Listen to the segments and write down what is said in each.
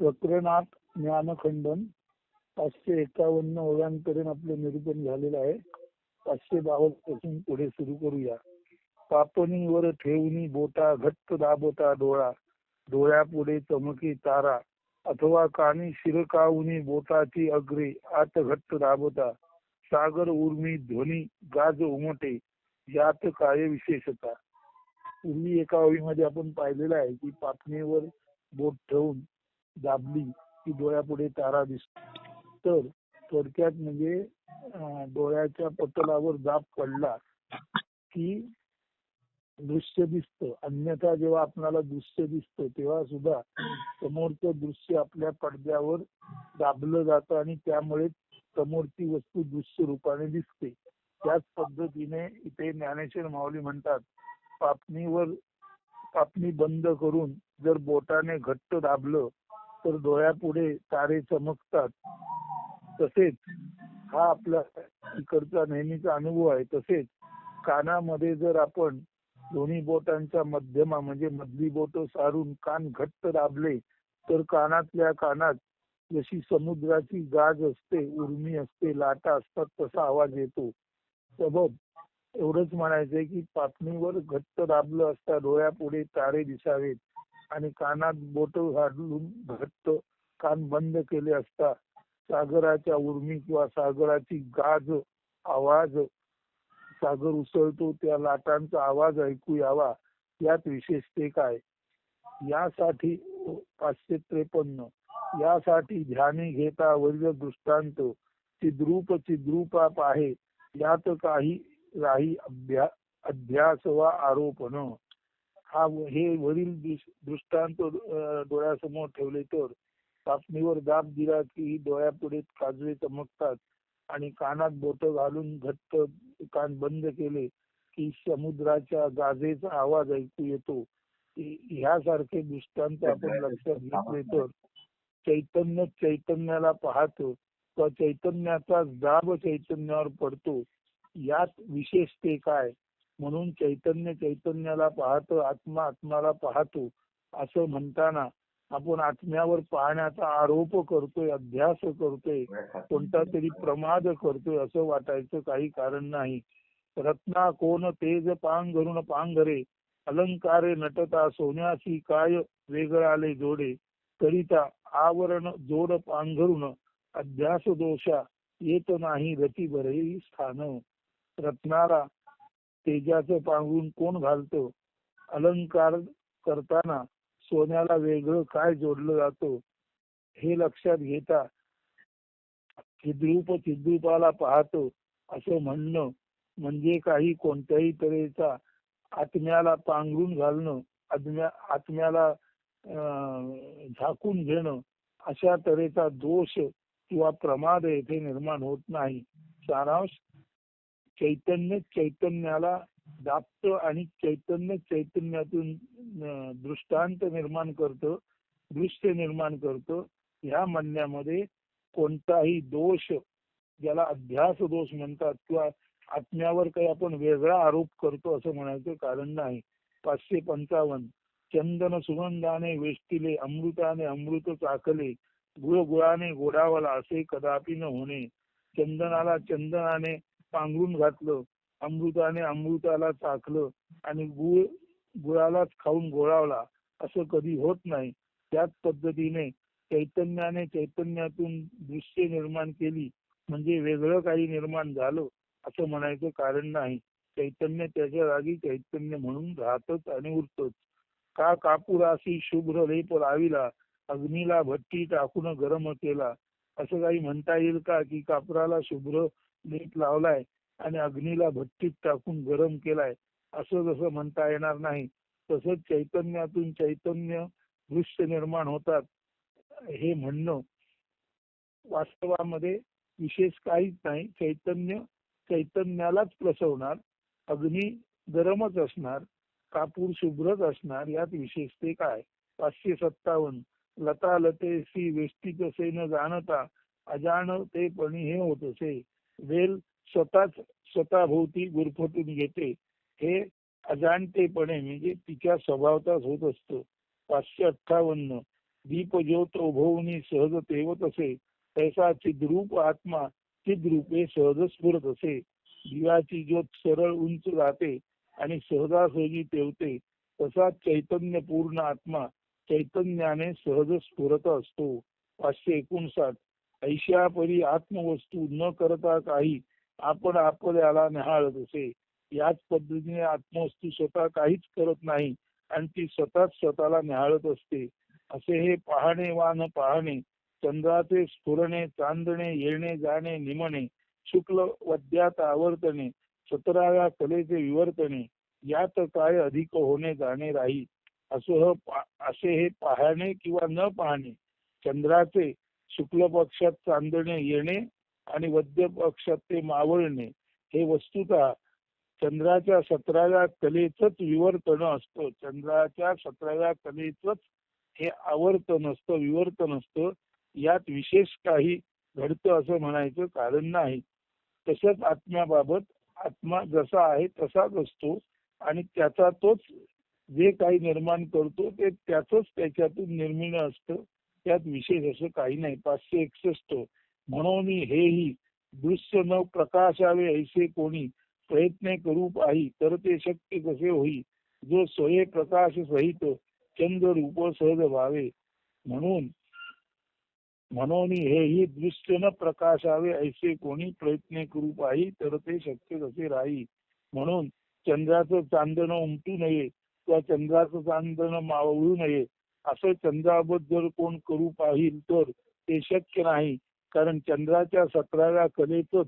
प्रकरणात ज्ञानखंडन पाचशे एकावन्न ओव्यांपर्यंत आपलं निरूपण झालेलं आहे. पाचशे बावन्नपासून पुढे सुरू करूया. पापणीवर ठेवणी बोटा घट्ट दाबोटा डोळा डोळ्यापुढे चमकी तारा अथवा कानी शिरकावणी बोटाची अग्रे आत घट्ट दाबोता सागर उर्मी ध्वनी गाज उमटे यात काय विशेषता? पूर्वी एका ओळीमध्ये आपण पाहिलेलं आहे की पापणीवर बोट ठेवून दाबली की डोळ्यापुढे तारा दिसतो. तर थोडक्यात म्हणजे डोळ्याच्या पटलावर दाब पडला की दृश्य दिसतं. अन्यथा जेव्हा आपणाला दृश्य दिसतं तेव्हा सुद्धा समोरचं दृश्य आपल्या पडद्यावर दाबलं जातं आणि त्यामुळे समोरची वस्तू दृश्य रूपाने दिसते. त्याच पद्धतीने इथे ज्ञानेश्वर माऊली म्हणतात पापणीवर पापणी बंद करून जर बोटाने घट्ट दाबलं तर डोळ्यापुढे तारे चमकतात. तसेच हा आपला इकडचा नेहमीचा अनुभव आहे. तसेच कानामध्ये जर आपण दोन्ही बोटांच्या मध्यमा म्हणजे मधली बोट सारून कान घट्ट दाबले तर कानातल्या कानात जशी समुद्राची गाज असते उर्मी असते लाटा असतात तसा आवाज येतो. सबब एवढंच म्हणायचंय की पापणीवर घट्ट दाबलं असता डोळ्यापुढे तारे दिसावेत. आणि कानात बोट घालून घट्ट कान बंद केले असता सागराच्या उर्मी किंवा सागराची गाज आवाज सागर उसळतो त्या लाटांचा आवाज ऐकू यावा यात विशेषते काय? यासाठी पाचशे त्रेपन्न. यासाठी ध्यानी घेता वैद्य दृष्टांत चिद्रूप चिद्रूपाप आहे. यात काही राही अभ्या अध्यास वा आरोपण. हा हे वरील दृष्टांत डोळ्यासमोर ठेवले तर पापणीवर दाब दिला की डोळ्यापुढे काजवे चमकतात आणि कानात बोट घालून घट्ट कान बंद केले की समुद्राच्या गाजेचा आवाज ऐकू येतो. ह्यासारखे दृष्टांत आपण लक्षात घेतले तर चैतन्य चैतन्याला पाहतो. व चैतन्याचा दाब चैतन्यावर पडतो. यात विशेषते काय? म्हणून चैतन्य चैतन्याला पाहतो आत्मा आत्माला पाहतो असं म्हणताना आपण आत्म्यावर पाहण्याचा आरोप करतोय अध्यास करतोय कोणता तरी प्रमाद करतोय असं वाटायचं काही कारण नाही. रत्ना कोण तेज पांघरून पांघरे अलंकारे नटता सोन्याशी काय वेगळाले जोडे करिता आवरण जोड पांघरून अध्यास दोषा येत नाही रती बरे स्थान. रत्नाला तेजाचं पांघरून कोण घालतो? अलंकार करताना सोन्याला वेगळं काय जोडलं जातो? हे लक्षात घेता चिद्रूप चिद्रूपाला पाहतो. असं म्हणणं म्हणजे काही कोणत्याही तऱ्हेचा आत्म्याला पांघरून घालणं आत्म्या आत्म्याला अं, झाकून घेणं अशा तऱ्हेचा दोष किंवा प्रमाद येथे निर्माण होत नाही. सारांश चैतन्य चैतन्याला दाबत आणि चैतन्य चैतन्यातून दृष्टांत निर्माण करतो दृश्य निर्माण करतो. ह्या म्हणण्यामध्ये कोणताही दोष ज्याला अध्यास दोष म्हणतात किंवा आत्म्यावर काही आपण वेगळा आरोप करतो असं म्हणायचं कारण नाही. पाचशे पंचावन्न. चंदन सुगंधाने वेष्टिले अमृताने अमृत चाकले गुळ गुळाने गोडावला असे कदापि न होणे. चंदनाला चंदनाने पांघरून घातलं. अमृताने अमृताला चाकलं आणि गुळ गुळालाच खाऊन गोळावला. असं कधी होत नाही. त्याच पद्धतीने चैतन्याने चैतन्यातून दृश्य निर्माण केली. म्हणजे वेगळं काही निर्माण झालं असं म्हणायचं कारण नाही. चैतन्य त्याच्या जागी चैतन्य म्हणून राहतच आणि उरतच. का कापुराशी शुभ्र लेप लाविला अग्नीला भट्टी टाकून गरम केला? असं काही म्हणता येईल का की कापराला शुभ्र लेप लावलाय आणि अग्नीला भट्टीत टाकून गरम केलाय असं जसं म्हणता येणार नाही तसंच चैतन्यातून चैतन्य दृश्य निर्माण होतात. हे म्हणणं वास्तवामध्ये विशेष काहीच नाही. चैतन्य चैतन्यालाच प्रसवणार अग्नी गरमच असणार कापूर शुभ्रच असणार यात विशेषते काय? पाचशे सत्तावन्न. लता लते सी वेष्टी कसे न जाणता अजाण ते पण हे होत असे वेल स्वतःच स्वतःभोवती गुरफटून घेते. हे अजाणतेपणे म्हणजे तिच्या स्वभावताच होत असतं. पाचशे अठ्ठावन्न. दीपज्योत उभवणी सहज तेवत असे. तैसा चिद्रूप आत्मा चिद्रूपे सहज स्फुरत असे. दिवाची ज्योत सरळ उंच जाते आणि सहजासहजी तेवते. तसा चैतन्य पूर्ण आत्मा चैतन्याने सहज स्फुरत असतो. पाचशे एकोणसाठ. ऐशा परी आत्मवस्तू न करता काही आपण आपल्याला निहाळत असे. याच पद्धतीने आत्मवस्तू स्वतः काहीच करत नाही आणि ती स्वतःच स्वतःला निहाळत असते. असे हे पाहणे वा न पाहणे चंद्राचे स्फुरणे चांदणे येणे जाणे निमणे शुक्ल वद्यात आवर्तने सतराव्या कलेचे विवर्तने यात काय अधिक होणे जाणे राही. असं असे हे पाहणे किंवा न पाहणे चंद्राचे शुक्ल पक्षात चांदणे येणे आणि वद्य पक्षात ते मावळणे हे वस्तुतः चंद्राच्या सतराव्या कलेचंच विवर्तन असतं. चंद्राच्या सतराव्या कलेचंच हे आवर्तन असतं विवर्तन असतं. यात विशेष काही घडतं असं म्हणायचं कारण नाही. तसंच आत्म्याबाबत आत्मा जसा आहे तसाच असतो आणि त्याचा तोच जे काही निर्माण करतो ते त्याच त्याच्यातून निर्मिण असतं. त्यात विशेष असं काही नाही. पाचशे एकसष्ट. म्हणून हेही दृश्य न प्रकाशावे ऐसे कोणी प्रयत्न करू पाही तर ते शक्य कसे होई? जो स्वये प्रकाश सहित चंद्र रूप सहज व्हावे. म्हणून म्हणून हेही दृश्य न प्रकाशावे ऐसे कोणी प्रयत्न करू पाही तर ते शक्य कसे राही? म्हणून चंद्राचं चांदणं उमटू नये किंवा चंद्राचं चांदणं मावळू नये असं चंद्राबद्दल कोण करू पाहिल तर ते शक्य नाही. कारण चंद्राच्या सतराव्या कलेतच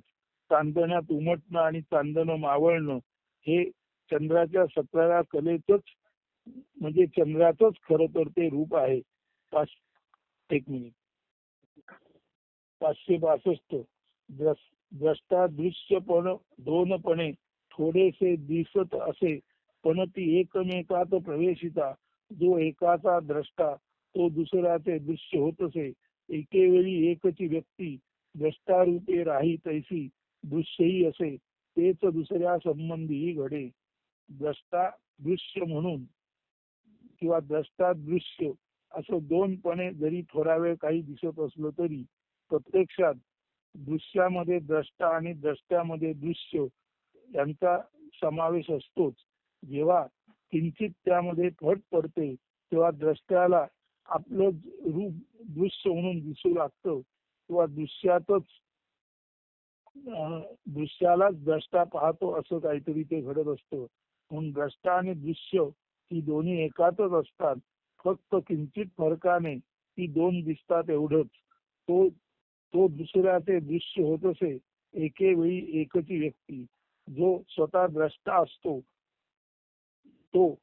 चांदण्यात उमटणं आणि चांदणं मावळणं हे चंद्राच्या सतराव्या कलेतच म्हणजे चंद्राचंच खर तर ते रूप आहे. पाच एक मिनिट. पाचशे बासष्ट. द्रष्टा दृश्यपण दोनपणे थोडेसे दिसत असे पण ती एकमेकात प्रवेशिता. जो एकाचा द्रष्टा तो दुसऱ्याचे दृश्य होत असे एकेवेळी एकची व्यक्ती द्रष्टारूपे राही तैसी दृश्यही असे. तेच दुसऱ्या संबंधीही घडे. द्रष्टा दृश्य म्हणून किंवा द्रष्टा दृश्य असं दोनपणे जरी थोडा वेळ काही दिसत असलं तरी प्रत्यक्षात दृश्यामध्ये द्रष्टा आणि द्रष्ट्यामध्ये दृश्य यांचा समावेश असतोच. जेव्हा किंचित त्यामध्ये फट पडते तेव्हा द्रष्ट्याला आपलं रूप दृश्य म्हणून दिसू लागतं. किंवा दृश्यातच दृश्यालाच द्रष्टा पाहतो असं काहीतरी ते घडत असतं. म्हणून द्रष्टा आणि दृश्य ही दोन्ही एकातच असतात. फक्त किंचित फरकाने ती दोन दिसतात एवढंच. तो तो दुसऱ्याचे दृश्य होत असे एके वेळी एकची व्यक्ती जो स्वतः द्रष्टा असतो तो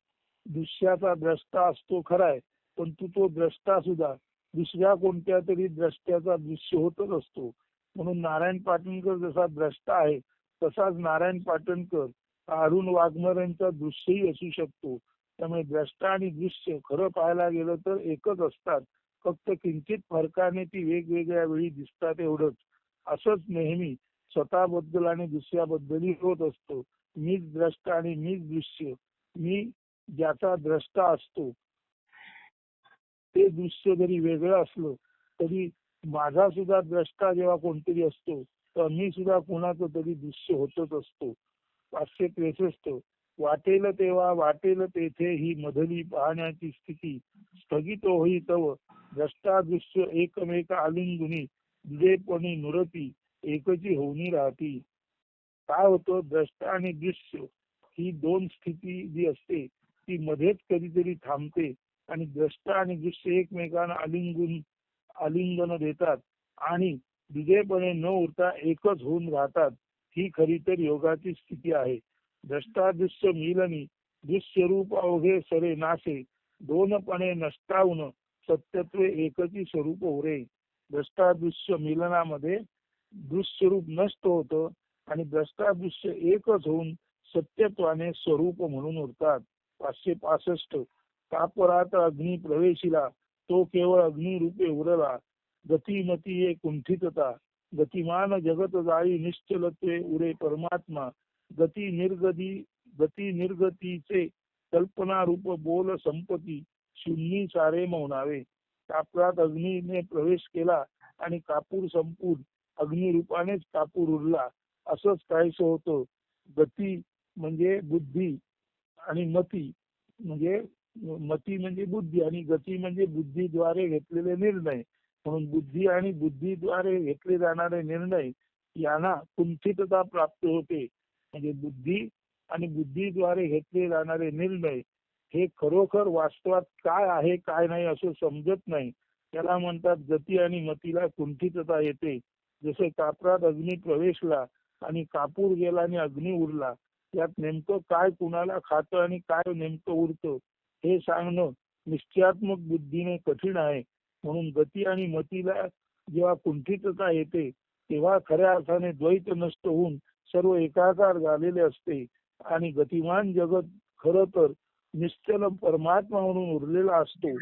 दृश्याचा द्रष्टा असतो खराय पण तू तो द्रष्टा सुद्धा दुसऱ्या कोणत्या तरी द्रष्ट्याचा दृश्य होतच असतो. म्हणून नारायण पाटणकर जसा द्रष्टा आहे तसाच नारायण पाटणकर अरुण वाघमऱ्यांचा दृश्यही असू शकतो. त्यामुळे द्रष्टा आणि दृश्य खरं पाहायला गेलं तर एकच असतात. फक्त किंचित फरकाने ती वेगवेगळ्या वेळी दिसतात एवढंच. असंच नेहमी स्वतःबद्दल आणि दुसऱ्याबद्दलही होत असतो. मीच द्रष्टा आणि मीच दृश्य. मी ज्याचा द्रष्टा असतो ते दृश्य जरी वेगळं असलं तरी माझा सुद्धा द्रष्टा जेव्हा कोणतरी असतो तर मी सुद्धा कोणाचं तरी दृश्य होतच असतो. पाचशे त्रेसष्ट. वाटेल तेव्हा वाटेल तेथे ही मधली पाहण्याची स्थिती. स्थगित होई तव द्रष्टा दृश्य एकमेक आलिंगुनी दुरेपणी नुरती एकची होऊनी राहती. काय होतं? द्रष्टा आणि दृश्य. ही दोन स्थिती जी असते ती मध्येच कधीतरी थांबते आणि द्रष्टा आणि दृश्य एकमेकांना आलिंगून आलिंगन देतात आणि दुधेपणे न उरता एकच होऊन राहतात ही खरी तर योगाची स्थिती आहे. द्रष्टादृश्य मिलनी दृश्य रूप अवघे सरे नासे दोनपणे नष्टावून सत्यत्वे एकची स्वरूप उरे. द्रष्टादृश्य मिलनामध्ये दृश्यरूप नष्ट होतं आणि द्रष्टादृश्य एकच होऊन सत्यत्वाने स्वरूप म्हणून उरतात. पाचशे पासष्ट तापरात अग्नी प्रवेशिला तो केवळ अग्निरूपे उरला. गतिमती एक कुंठितता. गतिमान जगत जाळी निश्चलत्वे उरे परमात्मा. गती निर्गती गती निर्गतीचे कल्पना रूप बोल संपती शून्य सारे मौनावे. कापरात अग्नीने प्रवेश केला आणि कापूर संपून अग्निरूपानेच कापूर उरला. असंच काहीस होतं. गती म्हणजे बुद्धी आणि मती. म्हणजे मती म्हणजे बुद्धी आणि गती म्हणजे बुद्धीद्वारे घेतलेले निर्णय. म्हणून बुद्धी आणि बुद्धीद्वारे घेतले जाणारे निर्णय यांना कुंठितता प्राप्त होते. म्हणजे बुद्धी आणि बुद्धीद्वारे घेतले जाणारे निर्णय हे खरोखर वास्तवात काय आहे काय नाही असं समजत नाही. त्याला म्हणतात गती आणि मतीला कुंठितता येते. जसे कापरात अग्नी प्रवेशला आणि कापूर गेला आणि अग्नी उरला. यात नेमकं काय कुणाला खातं आणि काय नेमकं उरतं हे सांगणं निश्चयात्मक बुद्धीने कठीण आहे. म्हणून गती आणि मतीला जेव्हा कुंठितता येते तेव्हा खऱ्या अर्थाने द्वैत नष्ट होऊन सर्व एकाकार झालेले असते. आणि गतिमान जगत खर तर निश्चल परमात्मा म्हणून उरलेला असतो.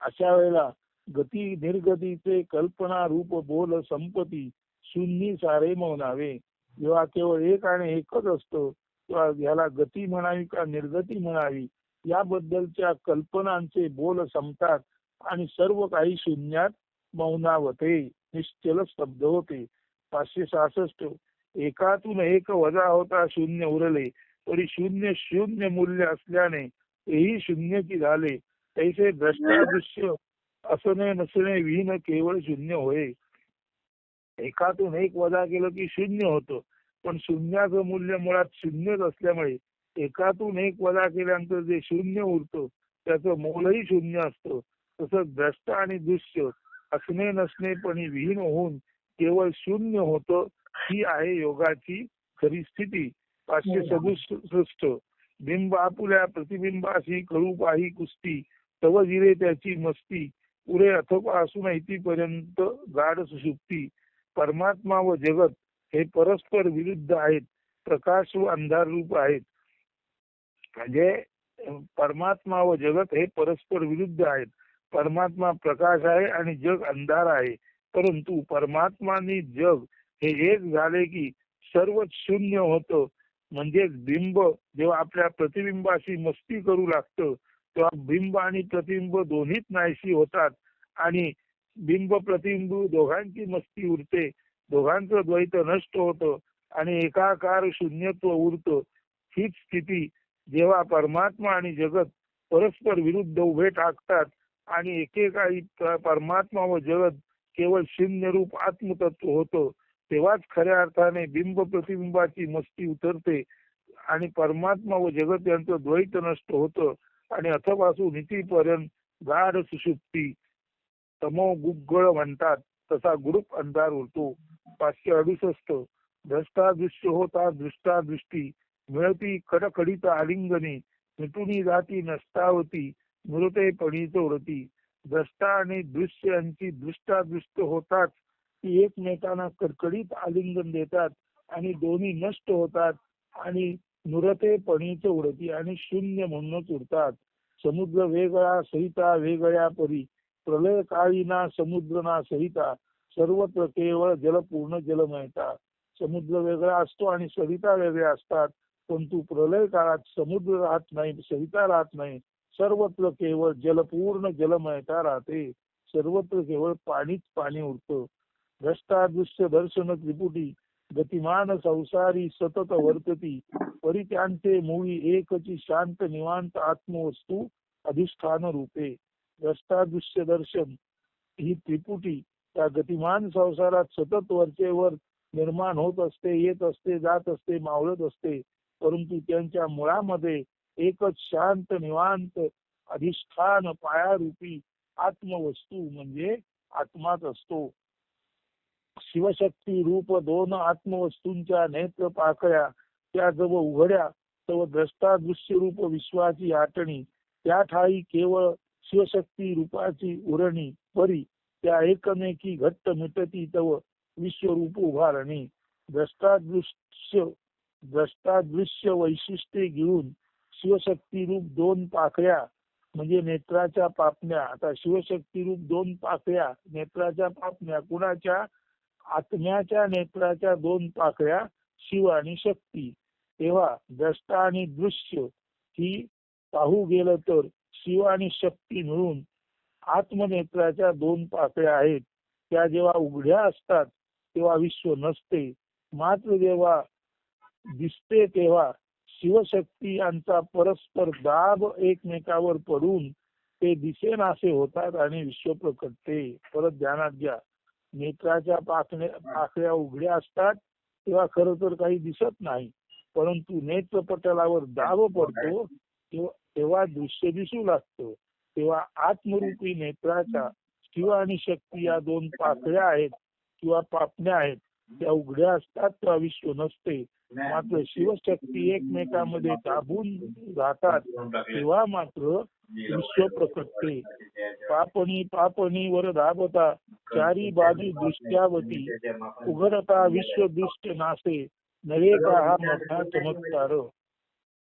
अशा वेळेला गती निर्गतीचे कल्पना रूप बोल संपती शून्य सारे मौनावे. जेव्हा केवळ एक आणि एकच असतो तेव्हा याला गती म्हणावी का निर्गती म्हणावी? याबद्दलच्या कल्पनांचे बोल संपतात आणि सर्व काही शून्यात मौनावते निश्चल स्तब्ध होते. पाचशे सहासष्ट. एकातून एक वजा होता शून्य उरले तरी शून्य शून्य मूल्य असल्याने तेही शून्यची झाले. तैसे दृश्य असणे नसणे विहीन केवळ शून्य होय. एकातून एक वजा केलं की शून्य होतं. पण शून्याचं मूल्य मुळात शून्यच असल्यामुळे एकातून एक वजा केल्यानंतर जे शून्य उरतं त्याचं मोलही शून्य असतं. तसंच द्रष्ट आणि दृश्य असणे नसणे पण विहीन होऊन केवळ शून्य होतं ही आहे योगाची खरी स्थिती. पाचशे सदुसष्ट. बिंब आपुल्या प्रतिबिंबाशी कळू पाही कुस्ती. तव जिरे त्याची मस्ती. पुरे अथवा असून इथपर्यंत गाढ सुशुक्ती परमात्मा व जगत हे परस्पर विरुद्ध आहेत प्रकाश व अंधार रूप आहेत. म्हणजे परमात्मा व जगत हे परस्पर विरुद्ध आहेत. परमात्मा प्रकाश आहे आणि जग अंधार आहे. परंतु परमात्मानी जग हे एक झाले की सर्व शून्य होतं. म्हणजेच बिंब जेव्हा आपल्या प्रतिबिंबाशी मस्ती करू लागतं तेव्हा बिंब आणि प्रतिबिंब दोन्हीच नाहीशी होतात आणि बिंब प्रतिबिंब दोघांची मस्ती उरते. दोघांचं द्वैत नष्ट होतं आणि एकाकार शून्यत्व उरतं. हीच स्थिती जेव्हा परमात्मा आणि जगत परस्पर विरुद्ध उभे टाकतात आणि एकेकाळी परमात्मा व जगत केवळ शून्य रूप आत्मतत्व होतं तेव्हाच खऱ्या अर्थाने बिंब प्रतिबिंबाची मस्ती उतरते आणि परमात्मा व जगत यांचं द्वैत नष्ट होतं आणि अथपासून पर्यंत गाढ सुशुक्ती तमो गुग्गळ म्हणतात तसा गुरुप अंधार उरतो. पाचशे अडुसष्ट द्रष्टा दृश्य होता दृष्टा दृष्टी मिळती कडकडीत आलिंगने मिटुनी जाती नष्टावती मृते पणी चोरती द्रष्टा आणि दृश्य यांची दृष्टादृष्ट होतात ती एकमेकांना कडकडीत आलिंगन देतात आणि दोन्ही नष्ट होतात आणि नुरतेपणीच उडती आणि शून्य म्हणूनच उडतात समुद्र वेगळा सहिता वेगळ्या परी प्रलय काळीना समुद्र ना सहिता सर्वत्र केवळ जल पूर्ण जल जलमयता समुद्र वेगळा असतो आणि सरिता वेगळ्या असतात. परंतु प्रलय काळात समुद्र राहत नाही सरिता राहत नाही. सर्वत्र केवळ जलपूर्ण जलमयता राहते. सर्वत्र केवळ पाणीच पाणी उरतं. भ्रष्टादृश्य दर्शन त्रिपुटी गतिमान संसारी सतत वर्तती. परित्यांचे मुळी एकची शांत निवांत आत्मवस्तू अधिष्ठान रूपे दृश्य दर्शन ही त्रिपुटी त्या गतिमान संसारात सतत वरचेवर निर्माण होत असते येत असते जात असते मावळत असते. परंतु त्यांच्या मुळामध्ये एकच शांत निवांत अधिष्ठान पायारूपी आत्मवस्तू म्हणजे आत्माच असतो. शिवशक्ती रूप दोन आत्मवस्तूंच्या नेत्र पाकळ्या त्या जव उघड्या तव द्रष्टादृश्य रूप विश्वाची आटणी. त्या ठाई केवळ शिवशक्ती रूपाची उरणी परी त्या एकमेकी घट्ट मिटती तव विश्वरूप उभारणी. द्रष्टादृश्य द्रष्टादृश्य वैशिष्ट्ये घेऊन शिवशक्ती रूप दोन पाकळ्या म्हणजे नेत्राच्या पापण्या. आता शिवशक्ती रूप दोन पाकळ्या नेत्राच्या पापण्या. कुणाच्या? आत्म्याच्या नेत्राच्या दोन पाकळ्या शिव आणि शक्ती. तेव्हा द्रष्टा आणि दृश्य ही पाहू गेलं तर शिव आणि शक्ती मिळून आत्मनेत्राच्या दोन पाकळ्या आहेत. त्या जेव्हा उघड्या असतात तेव्हा विश्व नसते. मात्र जेव्हा दिसते तेव्हा शिवशक्ती यांचा परस्पर दाब एकमेकावर पडून ते दिसेनासे होतात आणि विश्व प्रकटते. परत ध्यानात घ्या. नेत्राच्या पाकण्या पाकळ्या उघड्या असतात तेव्हा खर तर काही दिसत नाही. परंतु नेत्रपटलावर दाब पडतो तेव्हा तेव्हा दृश्य दिसू लागतं तेव्हा आत्मरूपी नेत्राच्या शिव आणि शक्ती या दोन पाकळ्या आहेत किंवा पापण्या आहेत त्या उघड्या असतात तेव्हा विश्व नसते. मात्र शिवशक्ती एकमेकांमध्ये दाबून जातात तेव्हा मात्र विश्व प्रकटते. पापणी पापणी वर दाबता चारी बाजू दृष्ट्यावती उघडता विश्व दृष्ट नासे नवे का हा मोठा चमत्कार.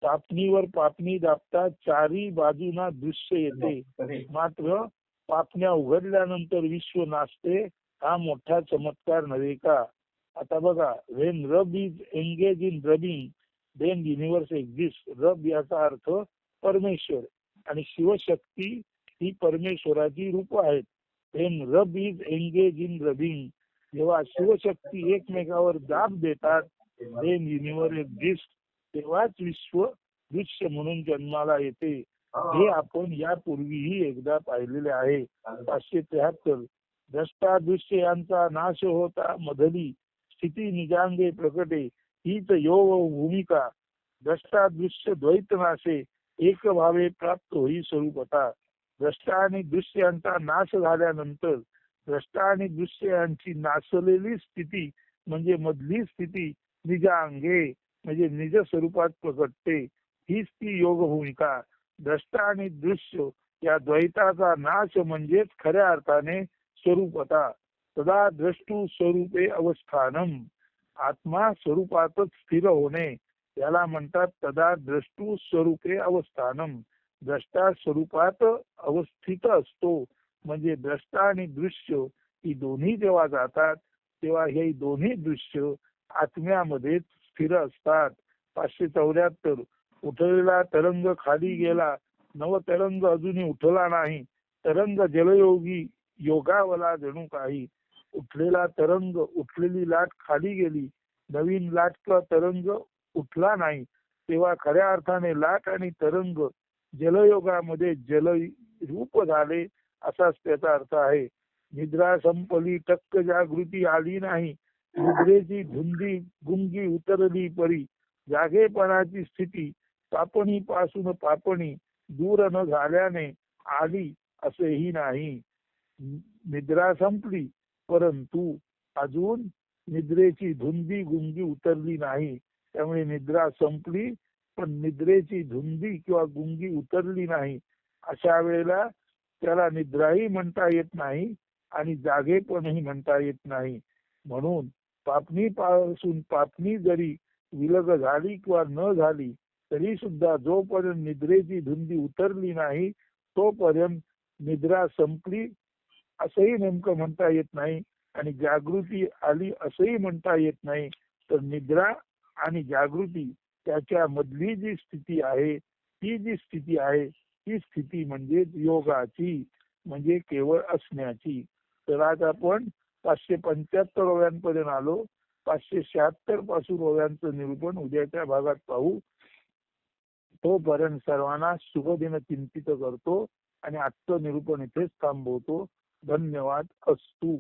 पापणीवर पापणी दाबता चारी बाजूना दृश्य येते. मात्र पापण्या उघडल्यानंतर विश्व नाचते हा मोठा चमत्कार नव्हे का? आता बघा when rub is engage in rubbing then universe exist rub याचा अर्थ परमेश्वर आणि शिवशक्ती ही परमेश्वराची रूप आहेत. Wien rub is engage in rubbing जेव्हा शिवशक्ती एकमेकावर दाब देतात देन युनिव्हर्स एक्झिस्ट तेव्हाच विश्व दृश्य म्हणून जन्माला येते. हे. आपण यापूर्वीही एकदा पाहिलेले आहे. पाचशे त्र्याहत्तर द्रष्टा दृश्य यांचा नाश होता मधली स्थिती निजांगे प्रकटे. हीच योग भूमिका. द्रष्टा दृश्य द्वैत नाशे. एक भावे प्राप्त होई स्वरूपता द्रष्टा आणि दृश्य यांचा नाश झाल्यानंतर द्रष्टा आणि दृश्य यांची नाशलेली स्थिती म्हणजे मधली स्थिती निजांगे. म्हणजे निज स्वरूपात प्रकटते हीच ती योग भूमिका. द्रष्टा आणि दृश्य या द्वैताचा नाश म्हणजेच खऱ्या अर्थाने स्वरूपता सदा द्रष्टू स्वरूपे अवस्थानम. आत्मा स्वरूपातच स्थिर होणे याला म्हणतात तदा द्रष्टू स्वरूपे अवस्थानम. द्रष्टा स्वरूपात अवस्थित असतो. म्हणजे द्रष्टा आणि दृश्य ही दोन्ही जेव्हा जातात तेव्हा हे दोन्ही दृश्य आत्म्यामध्येच स्थिर असतात. पाचशे चौऱ्याहत्तर. उठलेला तरंग खाली गेला. नव तरंग अजूनही उठला नाही. तरंग जलयोगी योगावला जणू काही. उठलेला तरंग उठलेली लाट खाली गेली. नवीन लाटचा तरंग उठला नाही. तेव्हा खऱ्या अर्थाने लाट आणि तरंग जलयोगामध्ये जल रूप झाले असाच त्याचा अर्थ आहे. निद्रा संपली टक्क जागृती आली नाही. निद्रेची धुंदी गुंगी उतरली परी. जागेपणाची स्थिती पापणी पासून पापणी दूर न झाल्याने आली असेही नाही. निद्रा संपली परंतु अजून निद्रेची धुंदी गुंगी उतरली नाही. त्यामुळे निद्रा संपली पण निद्रेची धुंदी किंवा गुंगी उतरली नाही. अशा वेळेला त्याला निद्राही म्हणता येत नाही आणि जागेपणही म्हणता येत नाही. म्हणून पापणी पासून पापणी जरी विलग झाली किंवा न झाली तरी सुद्धा जोपर्यंत निद्रेची धुंदी उतरली नाही तोपर्यंत निद्रा संपली असंही नेमकं म्हणता येत नाही आणि जागृती आली असंही म्हणता येत नाही. तर निद्रा आणि जागृती त्याच्या मधली जी स्थिती आहे ती जी स्थिती आहे ती स्थिती म्हणजे योगाची म्हणजे केवळ असण्याची. तर आज आपण पाचशे पंच्याहत्तर ओव्यांपर्यंत आलो. पाचशे शहात्तरपासून ओव्यांचं निरूपण उद्याच्या भागात पाहू. तोपर्यंत सर्वांना शुभदिन चिंतित करतो आणि आजचं निरूपण इथेच थांबवतो. धन्यवाद. अस्तू.